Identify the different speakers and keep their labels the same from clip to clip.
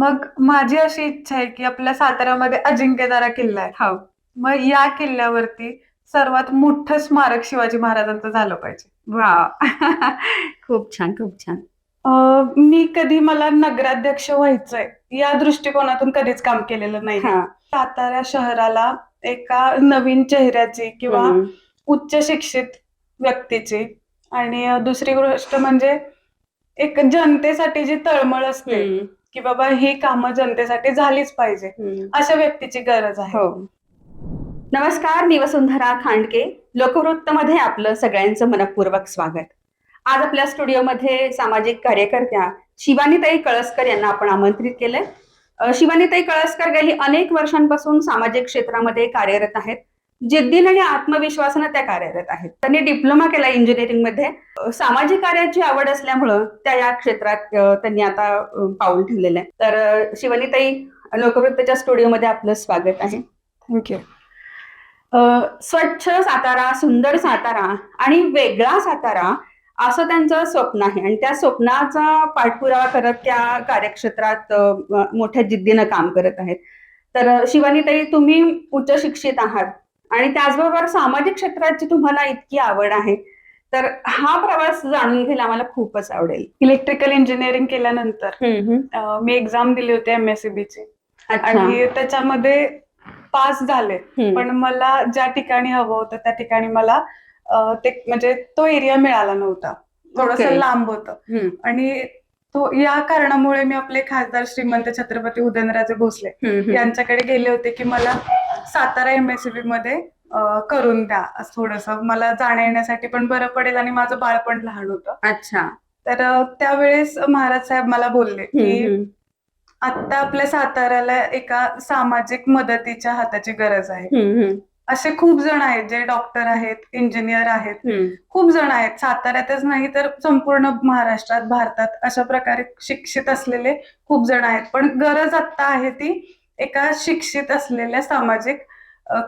Speaker 1: मग माझी अशी इच्छा आहे की आपल्या साताऱ्यामध्ये अजिंक्यतारा किल्ला आहे.
Speaker 2: हो
Speaker 1: मग या किल्ल्यावरती सर्वात मोठं स्मारक शिवाजी महाराजांचं झालं पाहिजे.
Speaker 2: वा खूप छान खूप छान.
Speaker 1: अं, मी कधी मला नगराध्यक्ष व्हायचंय या दृष्टिकोनातून कधीच काम केलेलं नाही.
Speaker 2: हा.
Speaker 1: सातारा शहराला एका नवीन चेहऱ्याची किंवा
Speaker 2: हम्म.
Speaker 1: उच्च शिक्षित व्यक्तीची आणि दुसरी गोष्ट म्हणजे एक जनतेसाठी जी तळमळ असते
Speaker 2: हम्म.
Speaker 1: की बाबा ही कामं जनतेसाठी झालीच पाहिजे. अशा व्यक्तीची गरज आहे.
Speaker 2: हो. नमस्कार मी वसुंधरा खांडके. लोकवृत्तमध्ये आपलं सगळ्यांचं मनपूर्वक स्वागत. आज आपल्या स्टुडिओमध्ये सामाजिक कार्यकर्त्या शिवानीताई कळसकर यांना आपण आमंत्रित केलंय. शिवानीताई कळसकर गेली अनेक वर्षांपासून सामाजिक क्षेत्रामध्ये कार्यरत आहेत. जिद्दीने आणि आत्मविश्वासानं त्या कार्यरत आहेत. त्यांनी डिप्लोमा केला इंजिनिअरिंगमध्ये. सामाजिक कार्याची आवड असल्यामुळं त्या या क्षेत्रात त्यांनी आता पाऊल ठेवलेलं आहे. तर शिवानीताई लोकवृत्तच्या स्टुडिओमध्ये आपलं स्वागत आहे.
Speaker 1: थँक्यू
Speaker 2: स्वच्छ सातारा सुंदर सातारा आणि वेगळा सातारा असं त्यांचं स्वप्न आहे. आणि त्या स्वप्नाचा पाठपुरावा करत त्या कार्यक्षेत्रात मोठ्या जिद्दीनं काम करत आहेत. तर अ, शिवानीताई तुम्ही उच्च शिक्षित आहात. आणि त्याचबरोबर सामाजिक क्षेत्राची तुम्हाला इतकी आवड आहे तर हा प्रवास जाणून घ्यायला आम्हाला खूपच आवडेल
Speaker 1: इलेक्ट्रिकल इंजिनिअरिंग केल्यानंतर मी एक्झाम दिली होती एमएससीबी ची
Speaker 2: अच्छा
Speaker 1: आणि त्याच्यामध्ये पास झाले. पण मला ज्या ठिकाणी हवं होतं त्या ठिकाणी मला ते म्हणजे तो एरिया मिळाला नव्हता थोडस. लांब होतं. आणि तो या कारणामुळे मी आपले खासदार श्रीमंत छत्रपती उदयनराजे भोसले. यांच्याकडे गेले होते की मला सातारा एमएससीबी मध्ये करून द्या असं थोडस. मला जाण्या येण्यासाठी पण बरं पडेल आणि माझं बाळ पण लहान होतं.
Speaker 2: अच्छा.
Speaker 1: तर त्यावेळेस महाराज साहेब मला बोलले की आता आपल्या साताऱ्याला एका सामाजिक मदतीच्या हाताची गरज आहे. असे खूप जण आहेत जे डॉक्टर आहेत इंजिनियर आहेत. खूप जण आहेत. साताऱ्यातच नाही तर संपूर्ण महाराष्ट्रात भारतात अशा प्रकारे शिक्षित असलेले खूप जण आहेत. पण गरज आता आहे ती एका शिक्षित असलेल्या सामाजिक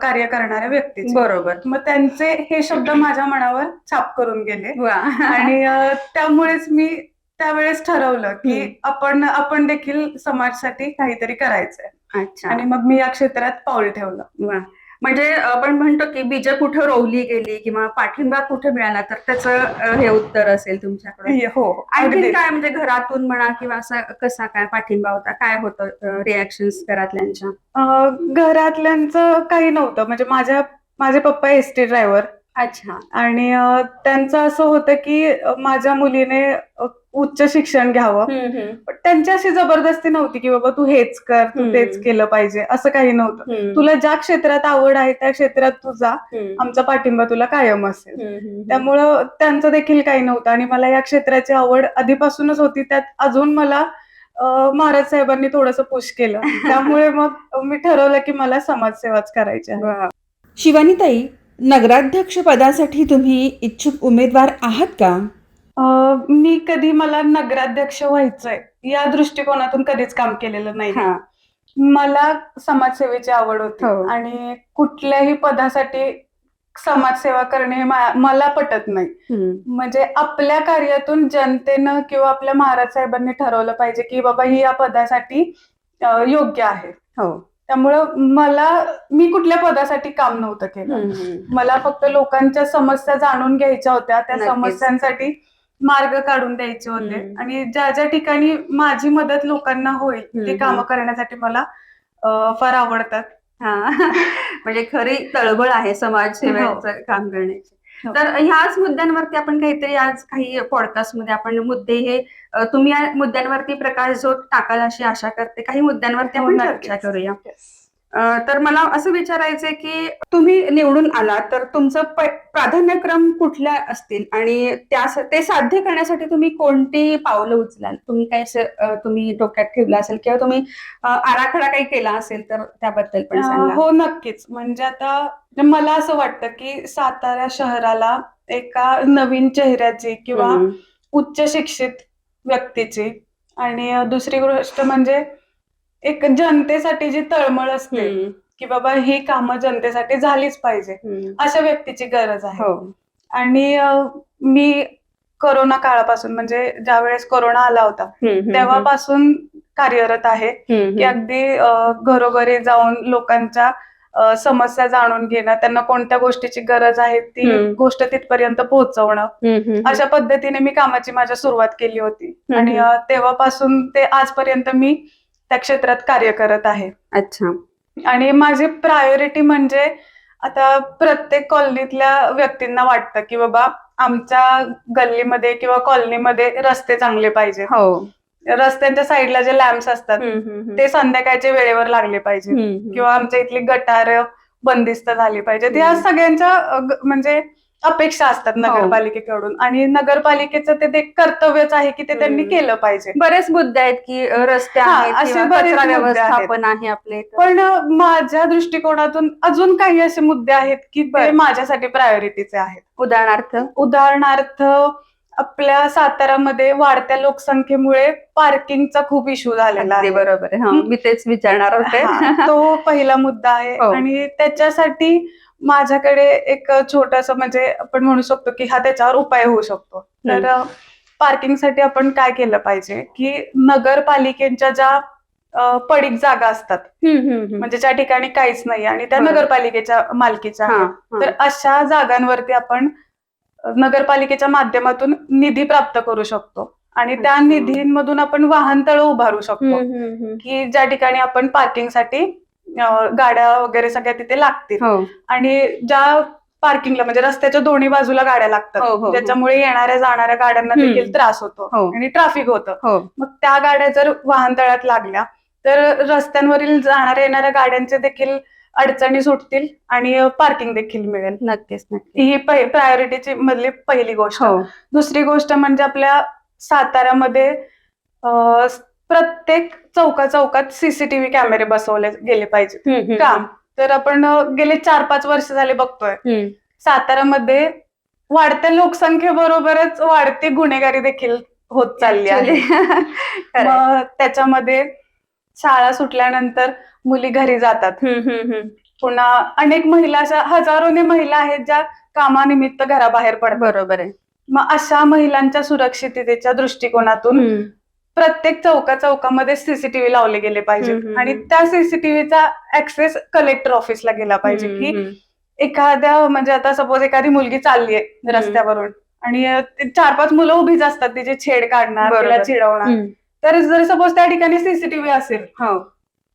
Speaker 1: कार्य करणाऱ्या व्यक्तीची.
Speaker 2: बरोबर.
Speaker 1: मग त्यांचे हे शब्द माझ्या मनावर छाप करून गेले. आणि त्यामुळेच मी त्यावेळेस ठरवलं की. आपण आपण देखील समाजासाठी काहीतरी करायचंय.
Speaker 2: अच्छा.
Speaker 1: आणि मग मी या क्षेत्रात पाऊल ठेवलं.
Speaker 2: म्हणजे आपण म्हणतो की बीज कुठं रोवली गेली किंवा पाठिंबा कुठे मिळाला तर त्याचं हे उत्तर असेल तुमच्याकडे
Speaker 1: हे,
Speaker 2: आणखी काय म्हणजे घरातून म्हणा किंवा असा कसा काय पाठिंबा होता? काय होतं रिॲक्शन घरातल्यांच्या?
Speaker 1: घरातल्यांचं काही नव्हतं. म्हणजे माझ्या माझे पप्पा एस टी ड्रायव्हर
Speaker 2: अच्छा.
Speaker 1: आणि अ, त्यांचं असं होतं की अ, माझ्या मुलीने अ, उच्च शिक्षण घ्यावं. पण त्यांची अशी जबरदस्ती नव्हती की बाबा तू हेच कर तू
Speaker 2: हम्म.
Speaker 1: तेच केलं पाहिजे. असं काही नव्हतं. तुला ज्या क्षेत्रात आवड आहे त्या क्षेत्रात तू जा. आमचा पाठिंबा तुला कायम असेल. त्यामुळं त्यांचं देखील काही नव्हतं. आणि मला या क्षेत्राची आवड आधीपासूनच होती. त्यात अजून मला अ, महाराज साहेबांनी थोडस पुश केलं. त्यामुळे मग मी ठरवलं की मला समाजसेवाच करायची आहे.
Speaker 2: शिवानीताई नगराध्यक्ष पदासाठी तुम्ही इच्छुक उमेदवार आहात का?
Speaker 1: अ, मी कधी मला नगराध्यक्ष व्हायचंय या दृष्टिकोनातून कधीच काम केलेलं नाही.
Speaker 2: हा.
Speaker 1: मला समाजसेवेची आवड होती
Speaker 2: हो.
Speaker 1: आणि कुठल्याही पदासाठी समाजसेवा करणे हे मा- मला पटत नाही.
Speaker 2: हम्म.
Speaker 1: म्हणजे आपल्या कार्यातून जनतेनं किंवा आपल्या महाराज साहेबांनी ठरवलं पाहिजे की बाबा ही या पदासाठी अ, योग्य आहे.
Speaker 2: हो.
Speaker 1: त्यामुळं मला मी कुठल्या पदासाठी काम नव्हतं केलं. मला फक्त लोकांच्या समस्या जाणून घ्यायच्या होत्या त्या. समस्यांसाठी मार्ग काढून द्यायचे होते. आणि ज्या ज्या ठिकाणी माझी मदत लोकांना होईल ती कामं. करण्यासाठी मला फार आवडतात
Speaker 2: हा म्हणजे खरी तळबळ आहे समाजसेवेचं काम करण्याची
Speaker 1: हो.
Speaker 2: तर ह्याच मुद्द्यांवरती आपण काहीतरी आज काही पॉडकास्टमध्ये आपण मुद्दे हे तुम्ही या मुद्द्यांवरती प्रकाश जो टाकाल अशी आशा करते. काही मुद्द्यांवरती
Speaker 1: हो,
Speaker 2: आपण. चर्चा करूया. तर मला असं विचारायचंय की तुम्ही निवडून आला तर तुमचं प्राधान्यक्रम कुठल्या असतील? आणि त्या ते साध्य करण्यासाठी तुम्ही कोणती पावलं उचलाल? तुम्ही काय तुम्ही डोक्यात ठेवलं असेल किंवा तुम्ही आराखडा काही केला असेल तर त्याबद्दल पण
Speaker 1: हो नक्कीच. म्हणजे आता मला असं वाटतं की सातारा शहराला एका नवीन चेहऱ्याची किंवा. उच्च शिक्षित व्यक्तीची आणि दुसरी गोष्ट म्हणजे एक जनतेसाठी जी तळमळ असते
Speaker 2: हम्म.
Speaker 1: की बाबा ही कामं जनतेसाठी झालीच पाहिजे
Speaker 2: हम्म.
Speaker 1: अशा व्यक्तीची गरज आहे
Speaker 2: हो
Speaker 1: आणि अ, मी कोरोना काळापासून म्हणजे ज्या वेळेस कोरोना आला होता
Speaker 2: हम्म, हम्म,
Speaker 1: तेव्हापासून कार्यरत आहे
Speaker 2: हम्म,
Speaker 1: की अगदी अ, घरोघरी जाऊन लोकांच्या अ, समस्या जाणून घेणं त्यांना कोणत्या गोष्टीची गरज आहे ती
Speaker 2: हम्म.
Speaker 1: गोष्ट तिथपर्यंत पोहोचवणं
Speaker 2: हम्म, हम्म,
Speaker 1: अशा पद्धतीने मी कामाची माझ्या सुरुवात केली होती
Speaker 2: हम्म.
Speaker 1: आणि अ, तेव्हापासून ते आजपर्यंत मी त्या क्षेत्रात कार्य करत आहे
Speaker 2: अच्छा
Speaker 1: आणि माझी प्रायोरिटी म्हणजे आता प्रत्येक कॉलनीतल्या व्यक्तींना वाटतं की बाबा आमच्या गल्लीमध्ये किंवा कॉलनीमध्ये रस्ते चांगले पाहिजे
Speaker 2: हो
Speaker 1: रस्त्यांच्या साईडला जे लॅम्प्स असतात. ते संध्याकाळच्या वेळेवर लागले पाहिजे. किंवा आमच्या इथली गटार बंदिस्त झाली पाहिजे या. सगळ्यांच्या म्हणजे अपेक्षा असतात नगरपालिकेकडून आणि नगरपालिकेचं ते कर्तव्यच आहे की ते त्यांनी. केलं पाहिजे
Speaker 2: बरेच मुद्दे आहेत की रस्ते
Speaker 1: हा, असे बरेच
Speaker 2: व्यवस्थापन आहे आपले.
Speaker 1: पण माझ्या दृष्टिकोनातून अजून काही असे मुद्दे आहेत की ते. माझ्यासाठी प्रायोरिटीचे आहेत
Speaker 2: उदाहरणार्थ
Speaker 1: उदाहरणार्थ आपल्या सातारामध्ये वाढत्या लोकसंख्येमुळे पार्किंगचा खूप इश्यू झालेला आहे
Speaker 2: बरोबर. हं, मी तेच विचारणार होते
Speaker 1: हा, तो पहिला मुद्दा आहे
Speaker 2: हो.
Speaker 1: आणि त्याच्यासाठी माझ्याकडे एक छोटस म्हणजे आपण म्हणू शकतो की हा त्याच्यावर उपाय होऊ शकतो तर पार्किंगसाठी आपण काय केलं पाहिजे की नगरपालिकेच्या ज्या पडीक जागा असतात. म्हणजे ज्या ठिकाणी काहीच नाही आणि त्या. नगरपालिकेच्या मालकीच्या. तर अशा जागांवरती आपण नगरपालिकेच्या माध्यमातून निधी प्राप्त करू शकतो आणि त्या. निधींमधून आपण वाहनतळ उभारू शकतो. की ज्या ठिकाणी आपण पार्किंगसाठी गाड्या वगैरे सगळ्या तिथे लागतील.
Speaker 2: हो.
Speaker 1: आणि ज्या पार्किंगला म्हणजे रस्त्याच्या दोन्ही बाजूला गाड्या
Speaker 2: हो, हो,
Speaker 1: लागतात
Speaker 2: हो.
Speaker 1: ज्याच्यामुळे येणाऱ्या जाणाऱ्या गाड्यांना
Speaker 2: हम्म.
Speaker 1: देखील त्रास होतो
Speaker 2: हो.
Speaker 1: आणि ट्रॅफिक होतं.
Speaker 2: हो.
Speaker 1: मग त्या गाड्या जर वाहनतळात लागल्या तर रस्त्यांवरील जाणाऱ्या येणाऱ्या गाड्यांचे देखील अडचणी सुटतील आणि पार्किंग देखील मिळेल.
Speaker 2: नक्कीच नक्कीच.
Speaker 1: ही प्रायोरिटीची मधली पहिली गोष्ट.
Speaker 2: हो.
Speaker 1: दुसरी गोष्ट म्हणजे आपल्या साताऱ्यामध्ये अं, प्रत्येक चौका चौकात सीसीटीव्ही कॅमेरे बसवले गेले पाहिजे का? तर आपण गेले चार पाच वर्ष झाले बघतोय. सातारामध्ये वाढत्या लोकसंख्येबरोबरच वाढती गुन्हेगारी देखील होत चालली आहे. त्याच्यामध्ये शाळा सुटल्यानंतर मुली घरी जातात. पुन्हा अनेक महिला अशा हजारोने महिला आहेत ज्या कामानिमित्त घराबाहेर पडतात.
Speaker 2: बरोबर आहे.
Speaker 1: मग अशा महिलांच्या सुरक्षिततेच्या दृष्टिकोनातून. प्रत्येक चौका चौकामध्ये सीसीटीव्ही लावले गेले पाहिजे आणि. त्या सीसीटीव्हीचा ऍक्सेस कलेक्टर ऑफिसला गेला पाहिजे की. एखाद्या म्हणजे आता सपोज एखादी मुलगी चालली आहे रस्त्यावरून आणि चार पाच मुलं उभीच असतात तिचे छेड काढणार. तिला चिडवणार. तर जर सपोज त्या ठिकाणी सीसीटीव्ही असेल
Speaker 2: हो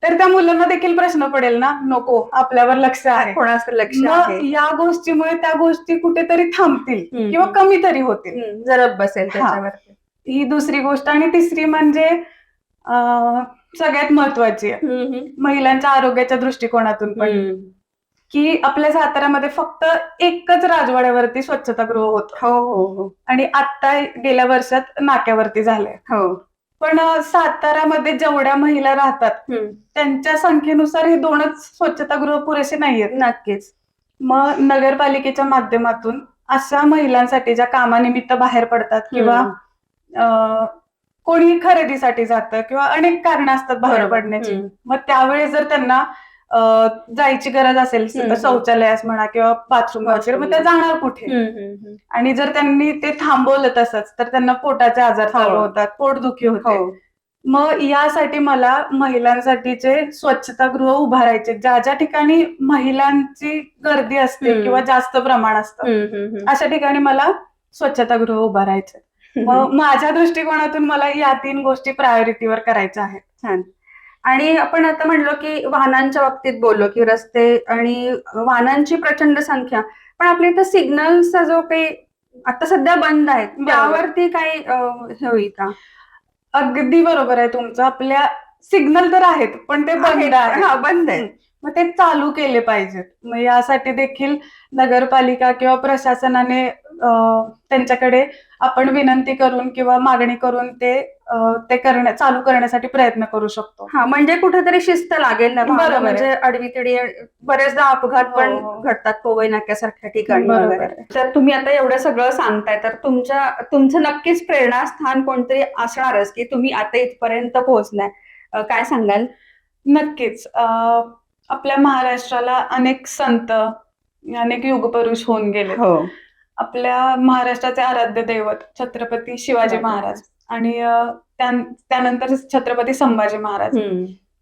Speaker 1: तर त्या मुलांना देखील प्रश्न पडेल ना नको आपल्यावर लक्ष आहे
Speaker 2: कोणाचं लक्ष आहे
Speaker 1: या गोष्टीमुळे त्या गोष्टी कुठेतरी थांबतील. किंवा कमी तरी होतील
Speaker 2: जरब बसेल
Speaker 1: हा. ही दुसरी गोष्ट आणि तिसरी म्हणजे सगळ्यात महत्वाची आहे. महिलांच्या आरोग्याच्या दृष्टिकोनातून पण. की आपल्या साताऱ्यामध्ये फक्त एकच राजवाड्यावरती स्वच्छतागृह होत.
Speaker 2: हो हो हो.
Speaker 1: आणि आता गेल्या वर्षात नाक्यावरती झालंय.
Speaker 2: हो.
Speaker 1: पण साताऱ्यामध्ये जेवढ्या महिला राहतात. त्यांच्या संख्येनुसार हे दोनच स्वच्छतागृह पुरेसे नाहीयेत.
Speaker 2: नक्कीच.
Speaker 1: मग नगरपालिकेच्या माध्यमातून अशा महिलांसाठी ज्या कामानिमित्त बाहेर पडतात किंवा कोणी खरेदीसाठी जातं किंवा अनेक कारण असतात बाहेर. पडण्याची. मग त्यावेळेस जर त्यांना जायची गरज असेल. शौचालयास म्हणा किंवा बाथरूम वगैरे मग त्या जाणार कुठे. आणि जर त्यांनी ते थांबवलं तसंच तर त्यांना पोटाचे आजार चालू
Speaker 2: हो.
Speaker 1: होतात पोटदुखी होते
Speaker 2: हो
Speaker 1: मग यासाठी मला महिलांसाठीचे स्वच्छतागृह उभारायचे ज्या ज्या ठिकाणी महिलांची गर्दी असते. किंवा जास्त प्रमाण असतं. अशा ठिकाणी मला स्वच्छतागृह उभारायचे मग माझ्या दृष्टिकोनातून मला या तीन गोष्टी प्रायोरिटीवर करायच्या आहेत.
Speaker 2: छान. आणि आपण आता म्हणलो की वाहनांच्या बाबतीत बोललो की रस्ते आणि वाहनांची प्रचंड संख्या. पण आपल्या इथं सिग्नलचा जो काही आता सध्या बंद आहेत. त्यावरती काही हे होईल का?
Speaker 1: अगदी बरोबर आहे तुमचं. आपल्या सिग्नल तर आहेत पण ते बंद आहेत.
Speaker 2: हा बंद आहे
Speaker 1: मग ते चालू केले पाहिजेत. मग यासाठी देखील नगरपालिका किंवा प्रशासनाने त्यांच्याकडे आपण विनंती करून किंवा मागणी करून ते ते करण्या चालू करण्यासाठी प्रयत्न करू शकतो.
Speaker 2: हा म्हणजे कुठेतरी शिस्त लागेल ना
Speaker 1: बरोबर.
Speaker 2: म्हणजे आडवी तिडी बरेचदा अपघात पण
Speaker 1: हो, हो.
Speaker 2: घडतात पोवई नाक्यासारख्या ठिकाणी वगैरे. तर तुम्ही आता एवढं सगळं सांगताय तर तुमच्या तुमचं नक्कीच प्रेरणास्थान कोणतरी असणारच की तुम्ही आता इथपर्यंत पोहोचलाय. काय सांगाल?
Speaker 1: नक्कीच. आपल्या महाराष्ट्राला अनेक संत अनेक युगपुरुष होऊन गेले
Speaker 2: हो.
Speaker 1: आपल्या महाराष्ट्राचे आराध्य दैवत छत्रपती शिवाजी महाराज आणि त्यानंतर छत्रपती संभाजी महाराज.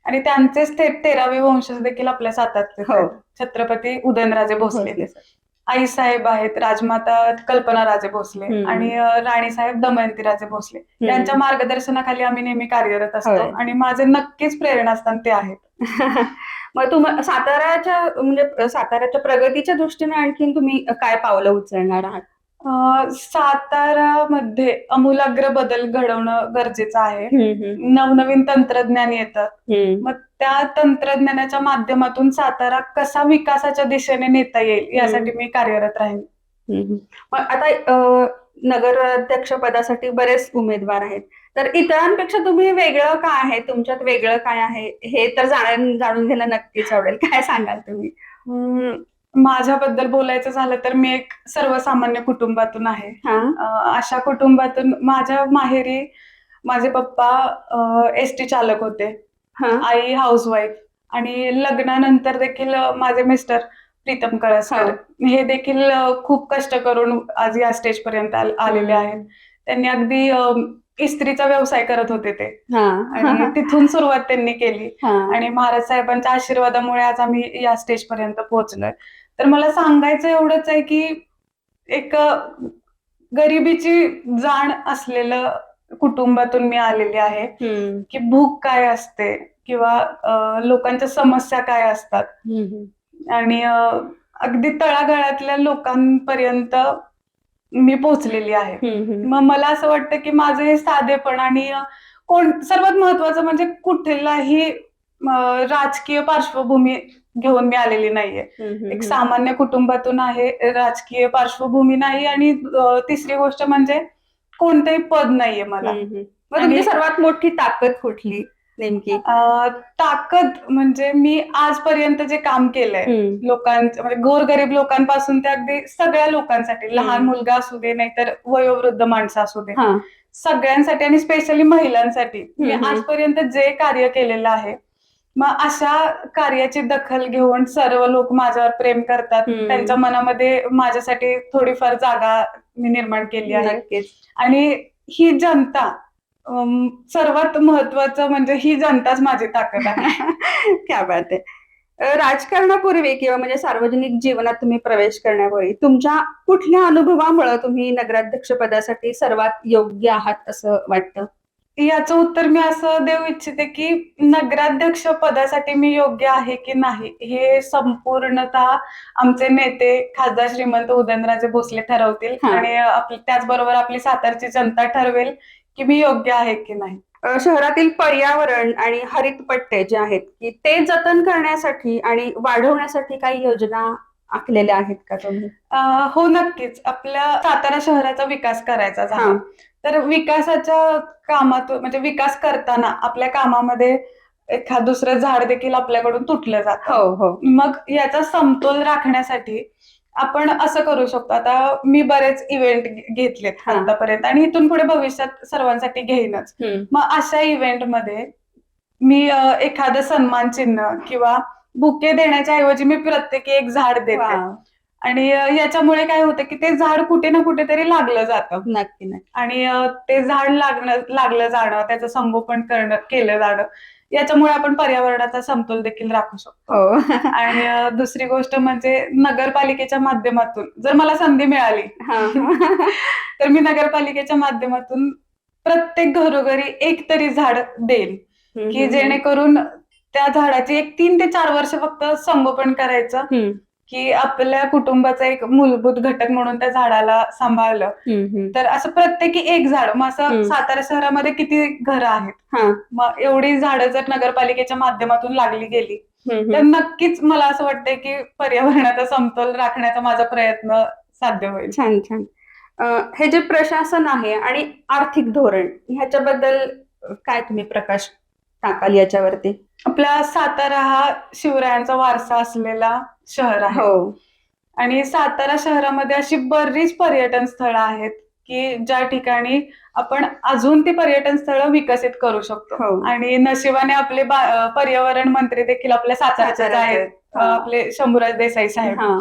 Speaker 1: आणि त्यांचेच ते तेरावे वंशज देखील आपल्या सातारचे
Speaker 2: हो.
Speaker 1: छत्रपती उदयनराजे भोसले
Speaker 2: भोसले.
Speaker 1: आई साहेब आहेत राजमाता कल्पना राजे भोसले. आणि राणी साहेब दमयंती राजे भोसले. यांच्या मार्गदर्शनाखाली आम्ही नेहमी कार्यरत. असतो आणि माझे नक्कीच प्रेरणास्थान ते आहेत
Speaker 2: मग तुम साताऱ्याच्या म्हणजे साताऱ्याच्या प्रगतीच्या दृष्टीने आणखीन तुम्ही काय पावलं उचलणार आहात?
Speaker 1: सातारामध्ये अमूलाग्र बदल घडवणं गरजेचं आहे. नवनवीन तंत्रज्ञान येतं. मग त्या तंत्रज्ञानाच्या माध्यमातून सातारा कसा विकासाच्या दिशेने नेता येईल यासाठी मी कार्यरत राहीन.
Speaker 2: मग आता नगराध्यक्ष पदासाठी बरेच उमेदवार आहेत. तर इतरांपेक्षा तुम्ही वेगळं काय आहे? तुमच्यात वेगळं काय आहे? हे तर जाणून जाणून घ्यायला नक्कीच आवडेल. काय सांगाल तुम्ही?
Speaker 1: माझ्याबद्दल बोलायचं झालं तर मी एक सर्वसामान्य कुटुंबातून आहे. अशा कुटुंबातून माझ्या माहेरी माझे पप्पा एस टी चालक होते. आई हाऊसवाईफ आणि लग्नानंतर देखील माझे मिस्टर प्रीतम कळसकर. हे. देखील खूप कष्ट करून आज या स्टेज पर्यंत आल- आलेले आहेत. त्यांनी अगदी इस्त्रीचा व्यवसाय करत होते ते.
Speaker 2: हा.
Speaker 1: आणि तिथून सुरुवात त्यांनी केली.
Speaker 2: हा.
Speaker 1: आणि महाराज साहेबांच्या आशीर्वादामुळे आज आम्ही या स्टेज पर्यंत पोहोचलोय. तर मला सांगायचं एवढंच आहे की एक गरिबीची जाण असलेलं कुटुंबातून मी आलेली आहे. की भूक काय असते किंवा लोकांच्या समस्या काय असतात. आणि अगदी तळागाळातल्या लोकांपर्यंत मी पोहोचलेली आहे. मग मला असं वाटतं की माझं हे साधेपण आणि कोण सर्वात महत्वाचं म्हणजे कुठलाही राजकीय पार्श्वभूमी घेऊन मी आलेली नाहीये. एक सामान्य कुटुंबातून आहे राजकीय पार्श्वभूमी नाही आणि तिसरी गोष्ट म्हणजे कोणतंही पद नाहीये मला.
Speaker 2: सर्वात मोठी ताकद कुठली? नेमकी
Speaker 1: ताकद म्हणजे मी आजपर्यंत जे काम केलंय. लोकांचं म्हणजे गोरगरीब लोकांपासून ते अगदी सगळ्या लोकांसाठी लहान. मुलगा असू दे नाहीतर वयोवृद्ध माणसं असू दे सगळ्यांसाठी आणि स्पेशली महिलांसाठी मी. आजपर्यंत जे कार्य केलेलं आहे मग अशा कार्याची दखल घेऊन सर्व लोक माझ्यावर प्रेम करतात. त्यांच्या मनामध्ये माझ्यासाठी थोडीफार जागा मी निर्माण केली आहे आणि ही जनता सर्वात महत्वाचं म्हणजे ही जनताच माझी ताकद आहे.
Speaker 2: क्या बात आहे. राजकारणापूर्वी किंवा म्हणजे सार्वजनिक जीवनात तुम्ही प्रवेश करण्यापूर्वी तुमच्या कुठल्या अनुभवामुळे तुम्ही नगराध्यक्ष पदासाठी सर्वात योग्य आहात असं वाटतं?
Speaker 1: याचं उत्तर मी असं देऊ इच्छिते की नगराध्यक्ष पदासाठी मी योग्य आहे की नाही हे संपूर्णतः आमचे नेते खासदार श्रीमंत उदयनराजे भोसले ठरवतील. आणि त्याचबरोबर आपली सातारची जनता ठरवेल. की मी योग्य आहे की नाही?
Speaker 2: शहरातील पर्यावरण आणि हरित पट्टे जे आहेत की ते जतन करण्यासाठी आणि वाढवण्यासाठी काही योजना आखलेल्या आहेत का तुम्ही?
Speaker 1: हो नक्कीच. आपल्या सातारा शहराचा विकास करायचा
Speaker 2: हा.
Speaker 1: झाला तर विकासाच्या कामात म्हणजे विकास करताना आपल्या कामामध्ये एखाद दुसरं झाड देखील आपल्याकडून तुटलं जातं.
Speaker 2: हो हो.
Speaker 1: मग याचा समतोल राखण्यासाठी आपण असं करू शकतो. आता मी बरेच इव्हेंट घेतलेत. आतापर्यंत आणि इथून पुढे भविष्यात सर्वांसाठी घेईनच. मग अशा इव्हेंटमध्ये मी एखादं सन्मान चिन्ह किंवा बुके देण्याच्या ऐवजी मी प्रत्येकी एक झाड देते. आणि याच्यामुळे काय होतं की ते झाड कुठे ना कुठेतरी लागलं जातं.
Speaker 2: नक्की
Speaker 1: आणि ते झाड लागणं लागलं जाणं त्याचं संगोपन करणं केलं जाणं. याच्यामुळे आपण पर्यावरणाचा समतोल देखील राखू शकतो
Speaker 2: हो
Speaker 1: आणि दुसरी गोष्ट म्हणजे नगरपालिकेच्या माध्यमातून जर मला संधी मिळाली
Speaker 2: हा.
Speaker 1: तर मी नगरपालिकेच्या माध्यमातून प्रत्येक घरोघरी एक तरी झाड देईल की जेणेकरून त्या झाडाची एक तीन ते चार वर्ष फक्त संगोपन करायचं. की आपल्या कुटुंबाचा एक मूलभूत घटक म्हणून त्या झाडाला सांभाळलं. तर असं प्रत्येकी एक झाड मग असं. सातारा शहरामध्ये किती घरं आहेत. मग एवढी झाडं जर नगरपालिकेच्या माध्यमातून लागली गेली. तर नक्कीच मला असं वाटतंय की पर्यावरणाचा समतोल राखण्याचा माझा प्रयत्न साध्य होईल
Speaker 2: छान छान हे जे प्रशासन आहे आणि आर्थिक धोरण ह्याच्याबद्दल काय तुम्ही प्रकाश टाकाल याच्यावरती
Speaker 1: आपला सातारा हा शिवरायांचा वारसा असलेला शहर आहे.
Speaker 2: हो.
Speaker 1: आणि सातारा शहरामध्ये अशी बरीच पर्यटन स्थळं आहेत की ज्या ठिकाणी आपण अजून ती पर्यटन स्थळं विकसित करू शकतो.
Speaker 2: हो.
Speaker 1: आणि नशिबाने आपले बा- पर्यावरण मंत्री देखील आपल्या साताऱ्याचेच आहेत.
Speaker 2: हा.
Speaker 1: आपले शंभूराज देसाई साहेब.
Speaker 2: हा.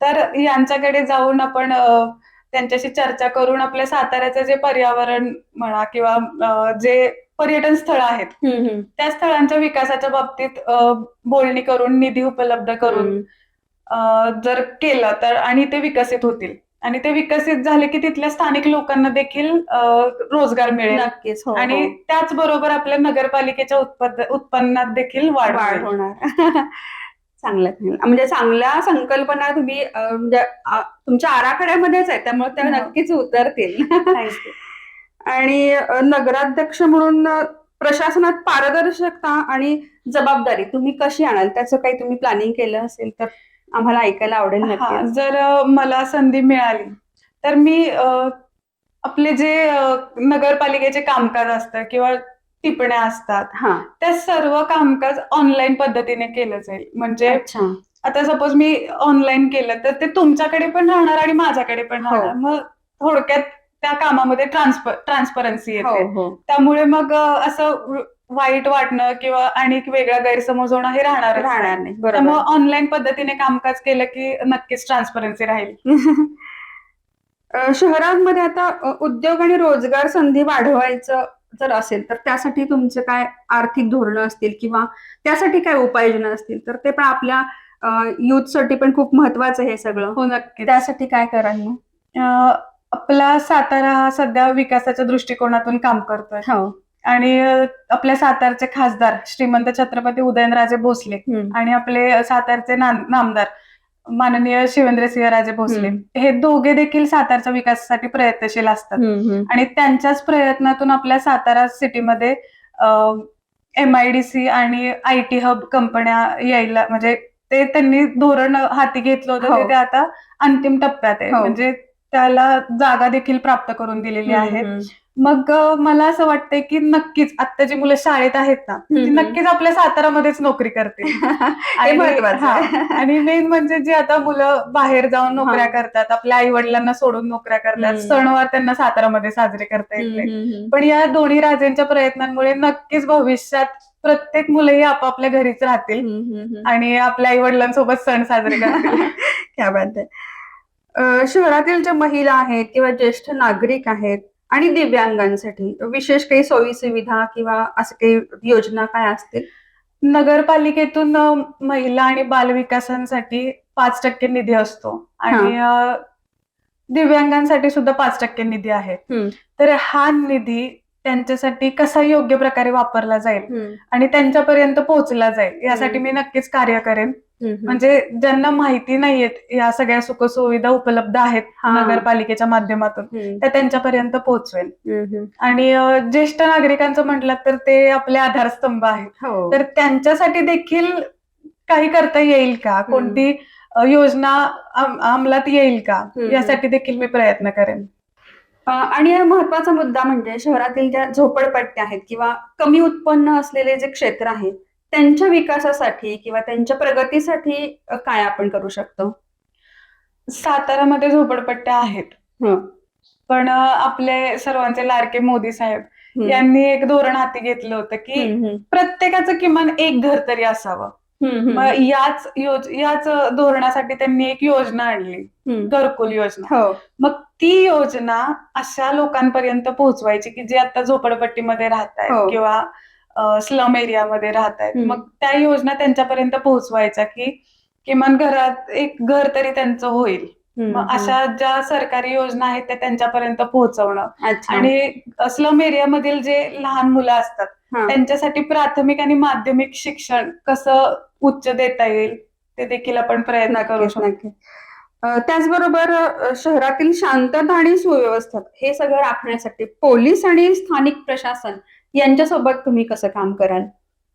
Speaker 1: तर यांच्याकडे जाऊन आपण अं, त्यांच्याशी चर्चा करून आपल्या साताऱ्याचं जे पर्यावरण म्हणा किंवा अं, जे पर्यटन स्थळ आहेत त्या स्थळांच्या विकासाच्या बाबतीत अं, बोलणी करून निधी उपलब्ध करून जर केलं तर आणि ते विकसित होतील आणि ते विकसित झाले की तिथल्या स्थानिक लोकांना देखील रोजगार मिळेल
Speaker 2: नक्कीच हो
Speaker 1: आणि
Speaker 2: हो.
Speaker 1: त्याचबरोबर आपल्या नगरपालिकेच्या उत्पन्न उत्पन्नात देखील वाढ.
Speaker 2: होणार चांगलं चांगलं. म्हणजे चांगल्या संकल्पना तुम्ही म्हणजे तुमच्या आराखड्यामध्येच आहे त्यामुळे त्या
Speaker 1: हो.
Speaker 2: नक्कीच उतरतील. आणि नगराध्यक्ष म्हणून प्रशासनात पारदर्शकता आणि जबाबदारी तुम्ही कशी आणाल त्याचं काही तुम्ही प्लॅनिंग केलं असेल तर आम्हाला ऐकायला आवडेल
Speaker 1: हा,
Speaker 2: नक्की
Speaker 1: जर मला संधी मिळाली तर मी आपले जे नगरपालिकेचे कामकाज असतं किंवा टिप्पण्या असतात
Speaker 2: हा.
Speaker 1: त्या सर्व कामकाज ऑनलाईन पद्धतीने केलं जाईल. म्हणजे आता सपोज मी ऑनलाईन केलं तर ते तुमच्याकडे पण राहणार आणि माझ्याकडे पण
Speaker 2: हो.
Speaker 1: राहणार. मग थोडक्यात त्या कामामध्ये ट्रान्सपर ट्रान्सपरन्सी
Speaker 2: हो
Speaker 1: येते.
Speaker 2: हो
Speaker 1: त्यामुळे मग असं वाईट वाटणं किंवा आणि वेगळा गैरसमज होणं हे राहणार
Speaker 2: राहणार नाही.
Speaker 1: त्यामुळे
Speaker 2: बरोबर
Speaker 1: ऑनलाईन पद्धतीने कामकाज केलं की नक्कीच ट्रान्सपरन्सी राहील.
Speaker 2: अ, शहरांमध्ये आता अ, उद्योग आणि रोजगार संधी वाढवायचं जर असेल तर त्यासाठी तुमचे काय आर्थिक धोरणं असतील किंवा त्यासाठी काय उपाययोजना असतील तर ते पण आपल्या युथसाठी पण खूप महत्वाचं आहे हे सगळं.
Speaker 1: हो नक्कीच.
Speaker 2: त्यासाठी काय कराल मग?
Speaker 1: अ, आपला सातारा हा सध्या विकासाच्या दृष्टिकोनातून काम करतोय.
Speaker 2: हो.
Speaker 1: आणि आपल्या सातारचे खासदार श्रीमंत छत्रपती उदयनराजे भोसले आणि आपले सातारचे नामदार माननीय शिवेंद्रसिंहराजे भोसले. हे दोघे देखील सातारच्या विकासासाठी प्रयत्नशील असतात. आणि त्यांच्याच प्रयत्नातून आपल्या सातारा सिटीमध्ये एम आय डी सी आणि आय टी हब कंपन्या यायला म्हणजे ते त्यांनी धोरण हाती घेतलं होतं
Speaker 2: हो.
Speaker 1: ते ते आता अंतिम टप्प्यात आहे.
Speaker 2: हो.
Speaker 1: म्हणजे त्याला जागा देखील प्राप्त करून दिलेली आहे मग मला असं वाटतंय की नक्कीच आता जी मुलं शाळेत आहेत ना ती. नक्कीच आपल्या सातारामध्येच नोकरी करतील
Speaker 2: हे
Speaker 1: आणि- हा. मेन म्हणजे जी आता मुलं बाहेर जाऊन नोकऱ्या
Speaker 2: हा.
Speaker 1: करतात आपल्या आई वडिलांना सोडून नोकऱ्या करतात. सणवार त्यांना सातारामध्ये साजरे करता येत पण या दोन्ही राजांच्या प्रयत्नांमुळे नक्कीच भविष्यात प्रत्येक मुलंही आपापल्या घरीच राहतील. आणि आपल्या आई वडिलांसोबत सण साजरे करतील
Speaker 2: अ, शहरातील ज्या महिला आहेत किंवा ज्येष्ठ नागरिक आहेत आणि दिव्यांगांसाठी विशेष काही सोयी सुविधा किंवा असं काही योजना काय असतील?
Speaker 1: नगरपालिकेतून महिला आणि बालविकासांसाठी पाच टक्के निधी असतो. आणि दिव्यांगांसाठी सुद्धा पाच टक्के निधी आहे. तर हा निधी त्यांच्यासाठी कसा योग्य प्रकारे वापरला जाईल आणि त्यांच्यापर्यंत पोहोचला जाईल यासाठी. मी नक्कीच कार्य करेन.
Speaker 2: म्हणजे
Speaker 1: ज्यांना माहिती नाहीयेत या सगळ्या सुखसुविधा उपलब्ध आहेत. नगरपालिकेच्या माध्यमातून त्या त्यांच्यापर्यंत पोहोचवेल आणि ज्येष्ठ नागरिकांचं म्हटलं तर ते आपले आधारस्तंभ आहेत.
Speaker 2: हो.
Speaker 1: तर त्यांच्यासाठी देखील काही करता येईल का? कोणती योजना अम- अंमलात येईल का. यासाठी देखील मी प्रयत्न करेन.
Speaker 2: आणि महत्त्वाचा मुद्दा म्हणजे शहरातील ज्या झोपडपट्ट्या आहेत किंवा कमी उत्पन्न असलेले जे क्षेत्र आहे त्यांच्या विकासासाठी किंवा त्यांच्या प्रगतीसाठी काय आपण करू शकतो
Speaker 1: सातारामध्ये झोपडपट्ट्या आहेत. पण आपले सर्वांचे लाडके मोदी साहेब. यांनी एक धोरण हाती घेतलं होतं की. प्रत्येकाचं किमान एक घर तरी असावं. मग याच योज याच धोरणासाठी त्यांनी एक योजना आणली. घरकुल योजना
Speaker 2: हो
Speaker 1: मग ती योजना अशा लोकांपर्यंत पोहोचवायची की जे आता झोपडपट्टीमध्ये राहत आहेत
Speaker 2: हो.
Speaker 1: किंवा स्लम एरियामध्ये राहत आहेत
Speaker 2: हम्म.
Speaker 1: मग त्या योजना त्यांच्यापर्यंत पोहोचवायच्या की किमान घरात एक घर तरी त्यांचं होईल. मग अशा ज्या सरकारी योजना आहेत त्या त्यांच्यापर्यंत पोहोचवणं. आणि स्लम एरियामधील जे लहान मुलं असतात. त्यांच्यासाठी प्राथमिक आणि माध्यमिक शिक्षण कसं उच्च देता येईल ते देखील आपण प्रयत्न करू शकतो.
Speaker 2: त्याचबरोबर शहरातील शांतता आणि सुव्यवस्था हे सगळं राखण्यासाठी पोलीस आणि स्थानिक प्रशासन यांच्यासोबत तुम्ही कसं काम कराल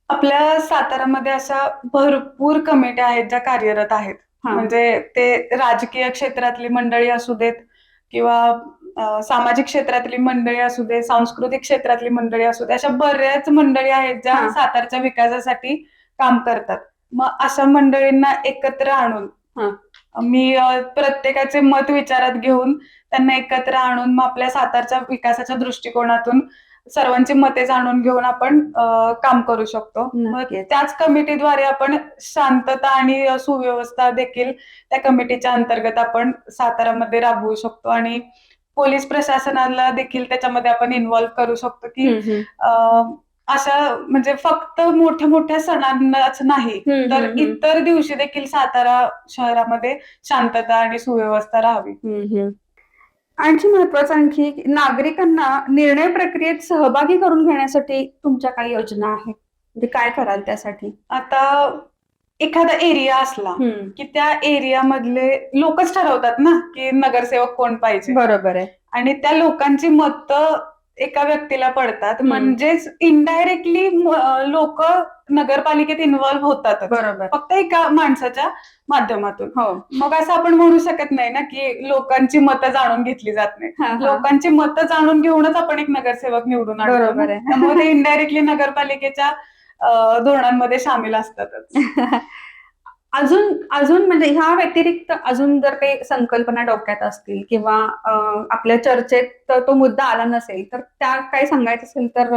Speaker 1: आपल्या सातारामध्ये अशा भरपूर कमिट्या आहेत ज्या कार्यरत आहेत. म्हणजे ते राजकीय क्षेत्रातली मंडळी असू देत किंवा सामाजिक क्षेत्रातली मंडळी असू दे सांस्कृतिक क्षेत्रातली मंडळी असू दे अशा बऱ्याच मंडळी आहेत ज्या. सातारच्या विकासासाठी काम करतात मग अशा मंडळींना एकत्र आणून. मी प्रत्येकाचे मत विचारात घेऊन त्यांना एकत्र आणून मग आपल्या सातारच्या विकासाच्या दृष्टिकोनातून सर्वांची मते जाणून घेऊन आपण काम करू शकतो. त्याच कमिटीद्वारे आपण शांतता आणि सुव्यवस्था देखील त्या कमिटीच्या अंतर्गत आपण सातारामध्ये राबवू शकतो आणि पोलीस प्रशासनाला देखील त्याच्यामध्ये आपण इन्व्हॉल्व्ह करू शकतो की अशा म्हणजे फक्त मोठ्या मोठ्या सणांनाच नाही तर इतर दिवशी देखील सातारा शहरामध्ये शांतता आणि सुव्यवस्था राहावी.
Speaker 2: आणखी महत्वाचं आणखी नागरिकांना निर्णय प्रक्रियेत सहभागी करून घेण्यासाठी तुमच्या काही योजना आहेत? म्हणजे काय कराल त्यासाठी?
Speaker 1: आता एखादा एरिया असला. की त्या एरियामधले लोकच ठरवतात ना की नगरसेवक कोण पाहिजे.
Speaker 2: बरोबर आहे.
Speaker 1: आणि त्या लोकांची मतं एका व्यक्तीला पडतात. म्हणजेच इनडायरेक्टली लोक नगरपालिकेत इन्व्हॉल्व्ह होतात
Speaker 2: बरोबर
Speaker 1: फक्त एका माणसाच्या माध्यमातून
Speaker 2: हो
Speaker 1: मग असं आपण म्हणू शकत नाही ना की लोकांची मतं जाणून घेतली जात नाही. लोकांची मतं जाणून घेऊनच आपण एक नगरसेवक निवडून.
Speaker 2: बरोबर आहे.
Speaker 1: त्यामुळे ते इनडायरेक्टली नगरपालिकेच्या धोरणांमध्ये सामील असतातच
Speaker 2: अजून अजून म्हणजे ह्या व्यतिरिक्त अजून जर काही संकल्पना डोक्यात असतील किंवा आपल्या चर्चेत तो मुद्दा आला नसेल तर त्या काही सांगायचं असेल तर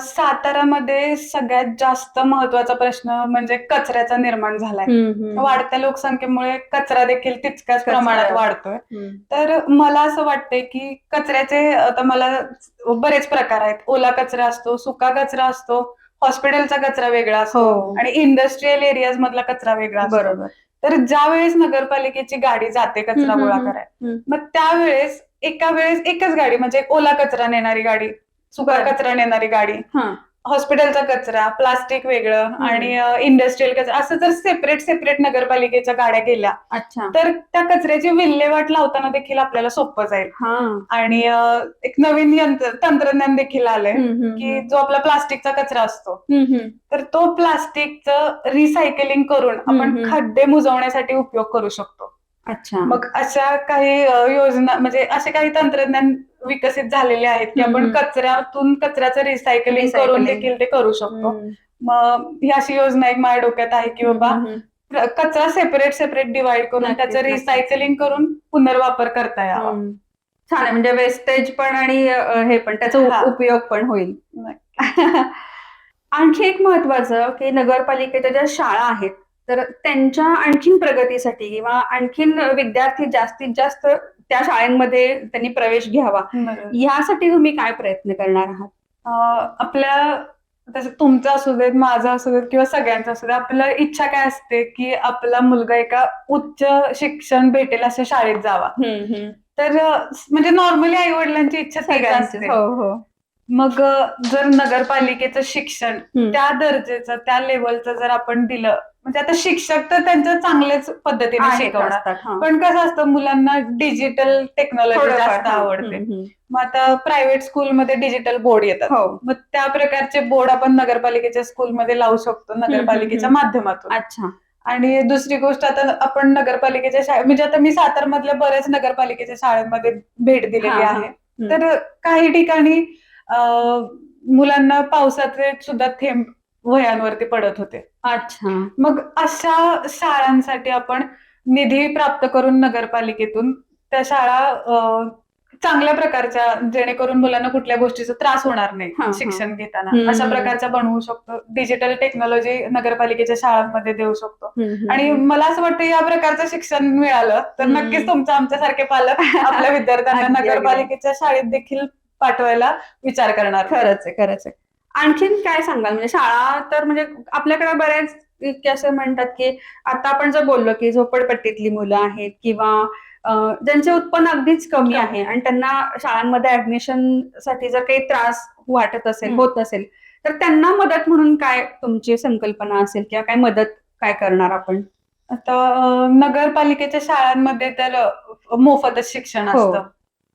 Speaker 1: सातारामध्ये सगळ्यात जास्त महत्त्वाचा प्रश्न म्हणजे कचऱ्याचा निर्माण झालाय. वाढत्या लोकसंख्येमुळे कचरा देखील तितक्याच. प्रमाणात वाढतोय. तर मला असं वाटतंय की कचऱ्याचे आता मला बरेच प्रकार आहेत ओला कचरा असतो सुका कचरा असतो हॉस्पिटलचा कचरा वेगळा असतो
Speaker 2: हो
Speaker 1: आणि इंडस्ट्रीयल एरियाज मधला कचरा वेगळा
Speaker 2: बरोबर
Speaker 1: तर ज्या वेळेस नगरपालिकेची गाडी जाते कचरा गोळा करायला. मग त्यावेळेस एका वेळेस एकच गाडी म्हणजे ओला कचरा नेणारी गाडी सुका. कचरा नेणारी गाडी
Speaker 2: हा
Speaker 1: हॉस्पिटलचा कचरा प्लास्टिक वेगळं आणि इंडस्ट्रीयल कचरा असं जर सेपरेट सेपरेट नगरपालिकेच्या गाड्या गेल्या
Speaker 2: अच्छा.
Speaker 1: तर त्या कचऱ्याची विल्हेवाट लावताना देखील आपल्याला सोपं जाईल. आणि एक नवीन यंत्र तंत्रज्ञान देखील आलंय की जो आपला प्लास्टिकचा कचरा असतो. तर तो प्लास्टिकचं रिसायकलिंग करून आपण. खड्डे मुजवण्यासाठी उपयोग करू शकतो.
Speaker 2: अच्छा
Speaker 1: मग अशा काही अ, योजना म्हणजे असे काही तंत्रज्ञान विकसित झालेले आहेत की आपण
Speaker 2: हम्म.
Speaker 1: कचऱ्यातून कचऱ्याचं रिसायकलिंग करून
Speaker 2: Recycling.
Speaker 1: देखील ते करू शकतो
Speaker 2: हम्म.
Speaker 1: मग ही अशी योजना एक माझ्या डोक्यात आहे की बाबा
Speaker 2: हम्म, हम्म.
Speaker 1: कचरा सेपरेट सेपरेट डिवाइड करून
Speaker 2: नक्कीच,
Speaker 1: त्याचं
Speaker 2: नक्कीच.
Speaker 1: रिसायकलिंग करून पुनर्वापर करता यावा
Speaker 2: हम्म. छान आहे म्हणजे वेस्टेज पण आणि अं, हे पण त्याचा
Speaker 1: हा.
Speaker 2: उप- उपयोग पण होईल आणखी एक महत्वाचं की नगरपालिकेच्या ज्या शाळा आहेत तर त्यांच्या आणखीन प्रगतीसाठी किंवा आणखीन विद्यार्थी जास्तीत जास्त त्या शाळांमध्ये त्यांनी प्रवेश घ्यावा. यासाठी तुम्ही काय प्रयत्न करणार आहात?
Speaker 1: आपल्या तसं तुमचं असू देत माझं असू देत किंवा सगळ्यांचं असू देत आपल्या इच्छा काय असते की आपला मुलगा एका उच्च शिक्षण भेटेल अशा शाळेत जावा. तर म्हणजे नॉर्मली आई वडिलांची इच्छा
Speaker 2: सगळ्यांचे
Speaker 1: असते
Speaker 2: हो हो.
Speaker 1: मग जर नगरपालिकेचं शिक्षण
Speaker 2: हम्म.
Speaker 1: त्या दर्जेचं त्या लेवलचं जर आपण दिलं म्हणजे आता शिक्षक तर त्यांच्या चांगल्याच पद्धतीने
Speaker 2: आहेत
Speaker 1: शिकवणार
Speaker 2: असतात, हा.
Speaker 1: पण कसं असतं मुलांना डिजिटल टेक्नॉलॉजी
Speaker 2: थोडंफार,
Speaker 1: जास्त
Speaker 2: हा.
Speaker 1: आवडते
Speaker 2: हम्म, हम्म.
Speaker 1: मग आता प्रायव्हेट स्कूलमध्ये डिजिटल बोर्ड येतात
Speaker 2: हो
Speaker 1: मग त्या प्रकारचे बोर्ड आपण नगरपालिकेच्या स्कूलमध्ये लावू शकतो नगरपालिकेच्या. माध्यमातून
Speaker 2: अच्छा
Speaker 1: आणि दुसरी गोष्ट आता आपण नगरपालिकेच्या शाळे म्हणजे आता मी सातारमधल्या बऱ्याच नगरपालिकेच्या शाळांमध्ये भेट दिलेली
Speaker 2: हा, हा.
Speaker 1: आहे
Speaker 2: हम्म.
Speaker 1: तर काही ठिकाणी मुलांना पावसाचे सुद्धा थेंब वह्यांवरती पडत होते
Speaker 2: अच्छा
Speaker 1: मग अशा शाळांसाठी आपण निधी प्राप्त करून नगरपालिकेतून त्या शाळा चांगल्या प्रकारच्या जेणेकरून मुलांना कुठल्या गोष्टीचा त्रास होणार नाही. शिक्षण घेताना अशा
Speaker 2: हम्म.
Speaker 1: प्रकारच्या बनवू शकतो डिजिटल टेक्नॉलॉजी नगरपालिकेच्या शाळांमध्ये देऊ शकतो आणि. मला असं वाटतं या प्रकारचं शिक्षण मिळालं तर. नक्कीच तुमचं आमच्यासारखे पालक आपल्या विद्यार्थ्यांना. नगरपालिकेच्या शाळेत देखील पाठवायला विचार करणार
Speaker 2: खरंच आहे खरंच आहे आणखीन काय सांगाल म्हणजे शाळा तर म्हणजे आपल्याकडे बऱ्याच इतके असे म्हणतात की आता आपण जर बोललो की झोपडपट्टीतली मुलं आहेत किंवा ज्यांचे उत्पन्न अगदीच कमी
Speaker 1: कमी.
Speaker 2: आहे आणि त्यांना शाळांमध्ये ऍडमिशनसाठी जर काही त्रास वाटत असेल. होत असेल तर त्यांना मदत म्हणून काय तुमची संकल्पना असेल किंवा काय मदत काय करणार आपण
Speaker 1: आता नगरपालिकेच्या शाळांमध्ये तर मोफतच शिक्षण
Speaker 2: हो.
Speaker 1: असतं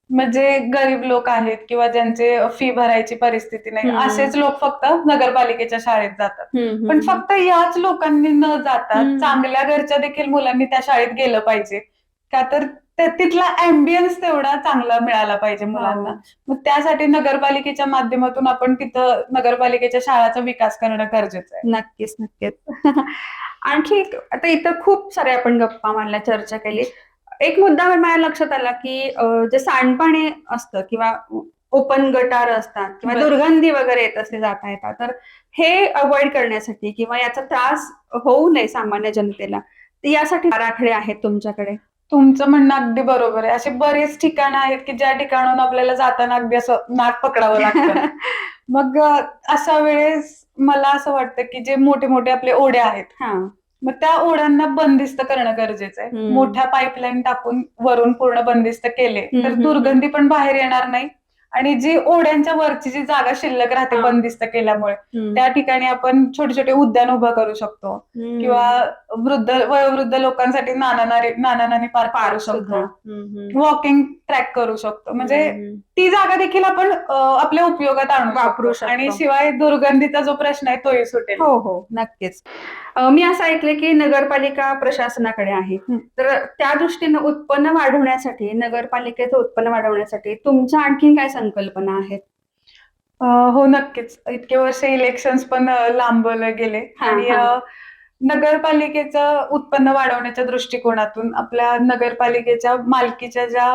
Speaker 1: म्हणजे गरीब लोक आहेत किंवा ज्यांचे फी भरायची परिस्थिती नाही
Speaker 2: हम्म.
Speaker 1: असेच लोक फक्त नगरपालिकेच्या शाळेत जातात. पण फक्त याच लोकांनी न जाता
Speaker 2: हम्म.
Speaker 1: चांगल्या घरच्या देखील मुलांनी त्या शाळेत गेलं पाहिजे. का तर ते- तिथला अँबियन्स तेवढा चांगला मिळाला पाहिजे मुलांना.
Speaker 2: हो.
Speaker 1: मग त्यासाठी नगरपालिकेच्या माध्यमातून आपण तिथं नगरपालिकेच्या शाळाचा विकास करणं गरजेचं आहे.
Speaker 2: नक्कीच नक्कीच. आणखी एक- आता इथं खूप सारे आपण गप्पा मारल्या चर्चा केली. एक मुद्दा माझ्या लक्षात आला की जे सांडपाणी असतं किंवा ओपन गटार असतात किंवा. दुर्गंधी वगैरे येत असते जाता येतात तर हे अवॉइड करण्यासाठी किंवा याचा त्रास होऊ नये सामान्य जनतेला यासाठी आराखडे आहेत तुमच्याकडे?
Speaker 1: तुमचं म्हणणं अगदी बरोबर आहे. असे बरेच ठिकाणं आहेत की ज्या ठिकाणून आपल्याला जाताना अगदी असं नाक पकडावं लागतं. मग अशा वेळेस मला असं वाटतं की जे मोठे मोठे आपले ओढे आहेत
Speaker 2: हा.
Speaker 1: मग त्या ओढ्यांना बंदिस्त करणं गरजेचं आहे. मोठ्या पाईपलाईन टाकून वरून पूर्ण बंदिस्त केले तर दुर्गंधी पण बाहेर येणार नाही आणि जी ओढ्यांच्या वरची जी जागा शिल्लक राहते. बंदिस्त केल्यामुळे. त्या ठिकाणी आपण छोटे छोटे उद्यान उभं करू शकतो. किंवा वृद्ध वयोवृद्ध लोकांसाठी नाना नानी नाना पार्क
Speaker 2: सुद्धा
Speaker 1: शकतो. वॉकिंग ट्रॅक करू शकतो म्हणजे. ती जागा देखील आपण आपल्या उपयोगात आणू
Speaker 2: वापरू
Speaker 1: शकतो. आणि शिवाय दुर्गंधीचा जो प्रश्न आहे तोही सुटेल
Speaker 2: हो हो नक्कीच मी असं ऐकलं की नगरपालिका प्रशासनाकडे आहे. तर त्या दृष्टीनं उत्पन्न वाढवण्यासाठी नगरपालिकेचं उत्पन्न वाढवण्यासाठी तुमच्या आणखीन काय संकल्पना आहेत?
Speaker 1: हो नक्कीच. इतके वर्ष इलेक्शन्स पण लांबवले गेले. आणि नगरपालिकेचं उत्पन्न वाढवण्याच्या दृष्टिकोनातून आपल्या नगरपालिकेच्या मालकीच्या ज्या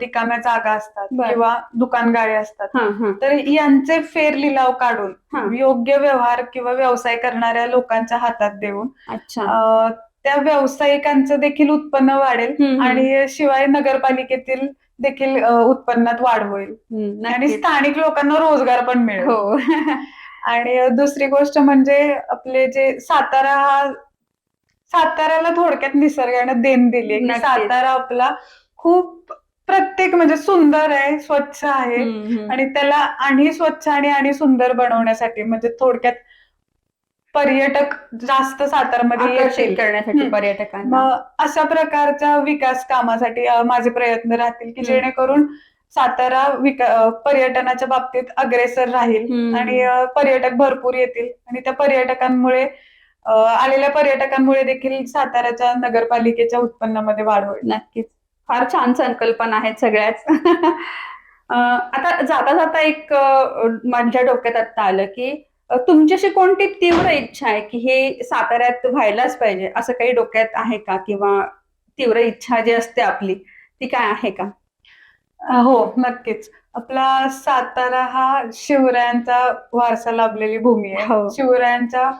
Speaker 1: रिकाम्या जागा असतात
Speaker 2: बरं.
Speaker 1: किंवा दुकान गाळे असतात
Speaker 2: हा हा
Speaker 1: तर यांचे फेर लिलाव. काढून योग्य व्यवहार किंवा व्यवसाय करणाऱ्या लोकांच्या हातात देऊन
Speaker 2: अच्छा
Speaker 1: अ, त्या व्यावसायिकांचं देखील उत्पन्न वाढेल
Speaker 2: हम्म.
Speaker 1: आणि शिवाय नगरपालिकेतील देखील अ, उत्पन्नात वाढ होईल
Speaker 2: हम्म,
Speaker 1: आणि
Speaker 2: नक्कीच.
Speaker 1: स्थानिक लोकांना रोजगार पण मिळेल
Speaker 2: हो
Speaker 1: आणि दुसरी गोष्ट म्हणजे आपले जे सातारा हा साताऱ्याला थोडक्यात निसर्गाने देण दिली की. सातारा आपला खूप प्रत्येक म्हणजे सुंदर आहे स्वच्छ आहे. आणि त्याला आणि स्वच्छ आणि आणि सुंदर बनवण्यासाठी म्हणजे थोडक्यात पर्यटक जास्त सातारामध्ये येतील
Speaker 2: करण्यासाठी. पर्यटकांना
Speaker 1: अशा प्रकारच्या विकास कामासाठी माझे प्रयत्न राहतील की. जेणेकरून सातारा विका पर्यटनाच्या बाबतीत अग्रेसर राहील. आणि पर्यटक भरपूर येतील. आणि त्या पर्यटकांमुळे आलेल्या पर्यटकांमुळे देखील साताऱ्याच्या नगरपालिकेच्या उत्पन्नामध्ये वाढ होईल.
Speaker 2: नक्कीच. फार छान संकल्पना आहेत सगळ्याच. आता जाता जाता एक माझ्या डोक्यात आता आलं की अं, तुमची अशी कोणती तीव्र इच्छा आहे की हे साताऱ्यात व्हायलाच पाहिजे? असं काही डोक्यात आहे का? किंवा तीव्र इच्छा जी असते आपली ती काय आहे का?
Speaker 1: अ, हो नक्कीच. आपला सातारा हा शिवरायांचा वारसा लाभलेली भूमी आहे.
Speaker 2: हो.
Speaker 1: शिवरायांच्या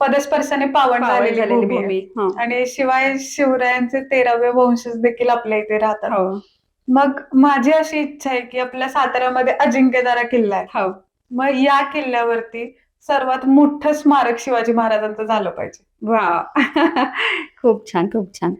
Speaker 1: पदस्पर्शाने पावन
Speaker 2: पावन
Speaker 1: झालेली
Speaker 2: झालेली
Speaker 1: भूमी आहे.
Speaker 2: भूमी हं.
Speaker 1: आणि शिवाय शिवरायांचे तेरावे वंशज देखील आपल्या इथे राहतात.
Speaker 2: हो.
Speaker 1: मग माझी अशी इच्छा आहे की आपल्या साताऱ्यामध्ये अजिंक्यतारा किल्ला आहे.
Speaker 2: हो.
Speaker 1: मग या किल्ल्यावरती सर्वात मोठं स्मारक शिवाजी महाराजांचं झालं पाहिजे.
Speaker 2: वा खूप छान खूप छान.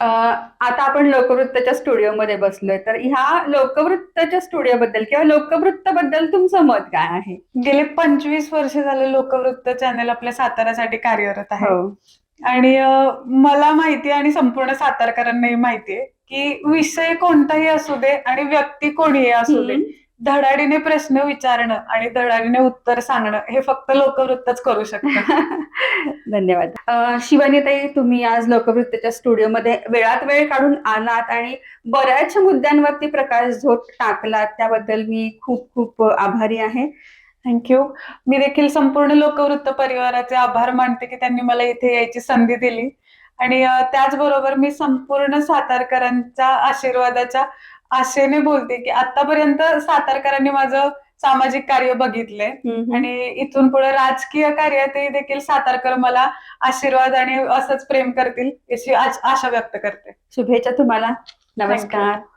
Speaker 2: आता आपण लोकवृत्ताच्या स्टुडिओमध्ये बसलोय तर ह्या लोकवृत्ताच्या स्टुडिओबद्दल किंवा लोकवृत्ताबद्दल तुमचं मत काय आहे?
Speaker 1: गेले पंचवीस वर्ष झाले लोकवृत्त चॅनल आपल्या साताऱ्यासाठी कार्यरत आहे.
Speaker 2: हो.
Speaker 1: आणि मला माहिती आहे आणि संपूर्ण सातारकरांनाही माहितीये की विषय कोणताही असू दे आणि व्यक्ती कोणीही असू दे. धडाडीने प्रश्न विचारणं आणि धडाडीने उत्तर सांगणं हे फक्त लोकवृत्तच करू शकतं
Speaker 2: धन्यवाद. शिवानीताई तुम्ही आज लोकवृत्तीच्या स्टुडिओमध्ये वेळात वेळ काढून आलात आणि बऱ्याचशा मुद्द्यांवरती प्रकाश झोत टाकलात. त्याबद्दल मी खूप खूप आभारी आहे.
Speaker 1: थँक्यू मी देखील संपूर्ण लोकवृत्त परिवाराचे आभार मानते की त्यांनी मला इथे यायची संधी दिली. आणि त्याचबरोबर मी संपूर्ण सातारकरांच्या आशीर्वादाच्या आशेने बोलते की आतापर्यंत सातारकरांनी माझं सामाजिक कार्य बघितलंय. आणि इथून पुढे राजकीय कार्यातही देखील सातारकर मला आशीर्वाद आणि असंच प्रेम करतील याची आज- आशा व्यक्त करते.
Speaker 2: शुभेच्छा तुम्हाला. नमस्कार.